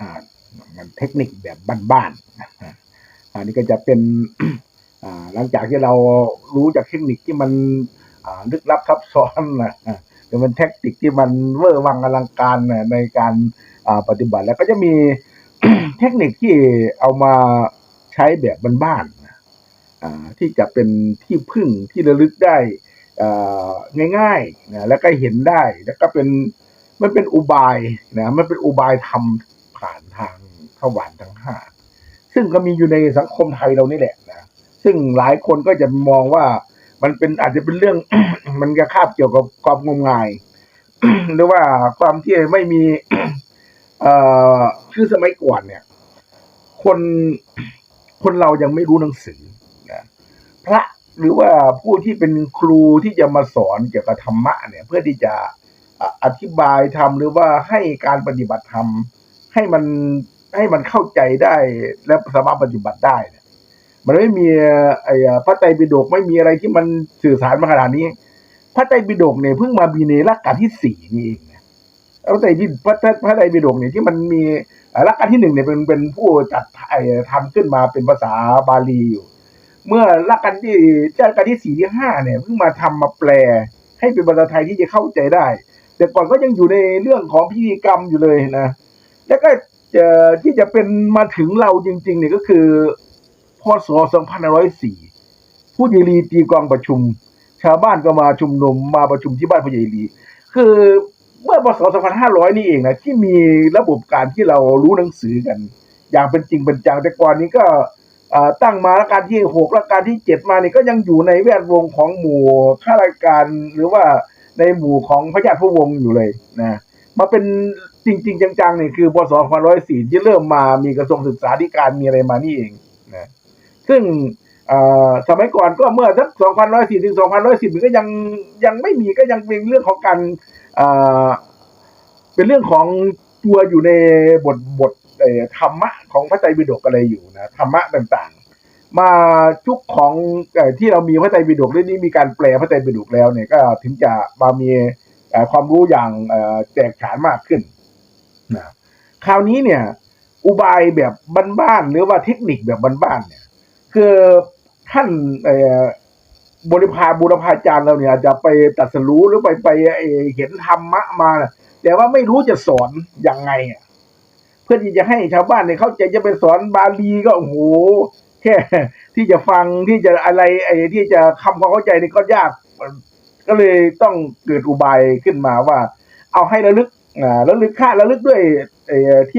อ่ามันเทคนิคแบบบ้านๆอันนี้ก็จะเป็นอ่าหลังจากที่เรารู้จากเทคนิคที่มันลึกลับซับซ้อนนะอ่าแต่มันเทคนิคที่มันเวอร์วังอลังการนะในการปฏิบัติแล้วก็จะมีเทคนิคที่เอามาใช้แบบบ้านๆอ่าที่จะเป็นที่พึ่งที่ระลึกได้อ่าง่ายๆนะแล้วก็เห็นได้แล้วก็เป็นมันเป็นอุบายนะมันเป็นอุบายทำ ผ่านทางทวารทั้งห้าซึ่งก็มีอยู่ในสังคมไทยเรานี่แหละนะซึ่งหลายคนก็จะมองว่ามันเป็นอาจจะเป็นเรื่อง มันกระคาบเกี่ยวกับความงมงาย หรือว่าความที่ไม่มี เอ่อคือสมัยก่อนเนี่ย คนคนเรายังไม่รู้หนังสือนะพระหรือว่าผู้ที่เป็นครูที่จะมาสอนเกี่ยวกับธรรมะเนี่ย เพื่อที่จะอะอธิบายธรรมหรือว่าให้การปฏิบัติธรรม ให้มันให้มันเข้าใจได้และสามารถปฏิบัติได้เนี่ยมันไม่มีไอ้พระไตรปิฎกไม่มีอะไรที่มันสื่อสารมาขนาดนี้ พระไตรปิฎกเนี่ยเพิ่งมามีในรัชกาลที่สี่นี่เองพระไตรปิฎกพระพระไตรปิฎกเนี่ยที่มันมีรัชกาลที่หนึ่งเนี่ยเป็นเป็นผู้จัดไอ้ทำขึ้นมาเป็นภาษาบาลีอยู่ เมื่อรัชกาลที่รัชกาลที่สี่ที่ห้าเนี่ยเพิ่งมาทำมาแปล ให้เป็นภาษาไทยที่จะเข้าใจได้ แต่ก่อนก็ยังอยู่ในเรื่องของพิธีกรรมอยู่เลยนะ แล้วก็ที่จะเป็นมาถึงเราจริง ๆ เนี่ยก็คือพศ2504 ผู้ใหญ่ลีตีกองประชุม ชาวบ้านก็มาชุมนุมมาประชุมที่บ้านผู้ใหญ่ลี คือเมื่อพศ2500 นี่เองนะที่มีระบบการที่เรารู้หนังสือกัน อย่างเป็นจริงเป็นจังแต่ก่อนนี้ก็ตั้งมารัชกาลที่หกรัชกาลที่เจ็ดมานี่ก็ยังอยู่ในแวดวงของหมู่ข้าราชการหรือว่าในหมู่ของพระญาติผู้วงศ์อยู่เลยนะ มาเป็นจริง ๆ จังๆเนี่ยคือพศ2504ที่เริ่มมามีกระทรวงศึกษาธิการมีอะไรมานี่เองนะซึ่งสมัยก่อนก็เมื่อสัก2104ถึง2110มันก็ยังยังไม่มีก็ยังเป็นเรื่องของการเป็นเรื่องของตัวอยู่ในบทบทธรรมะของพระไตรปิฎกอะไรอยู่นะธรรมะต่างๆ มาชุกของที่เรามีพระไตรปิฎกเรื่องนี้มีการแปลพระไตรปิฎกแล้วเนี่ยก็ถึงจะมามี ความรู้อย่างแตกฉานมากขึ้นนะคราวนี้เนี่ย อุบายแบบบ้านๆหรือว่าเทคนิคแบบบ้านๆเนี่ย คือท่านบริพาบุรพาจารย์เราเนี่ยอาจจะไปตัดสรู้หรือไปไปเห็นธรรมะมาแต่ว่าไม่รู้จะสอนอยังไงเพื่อที่จะให้ชาวบ้านเนี่ยเข้าใจจะไปสอนบาลีก็โอ้โหแค่ที่จะฟังที่จะอะไรไอ้ที่จะคำความเข้าใจนี่ก็ยาก ก็เลยต้องเกิดอุบายขึ้นมาว่า เอาให้ระลึกอ่าระลึกค่าระลึกด้วยเอ่อที่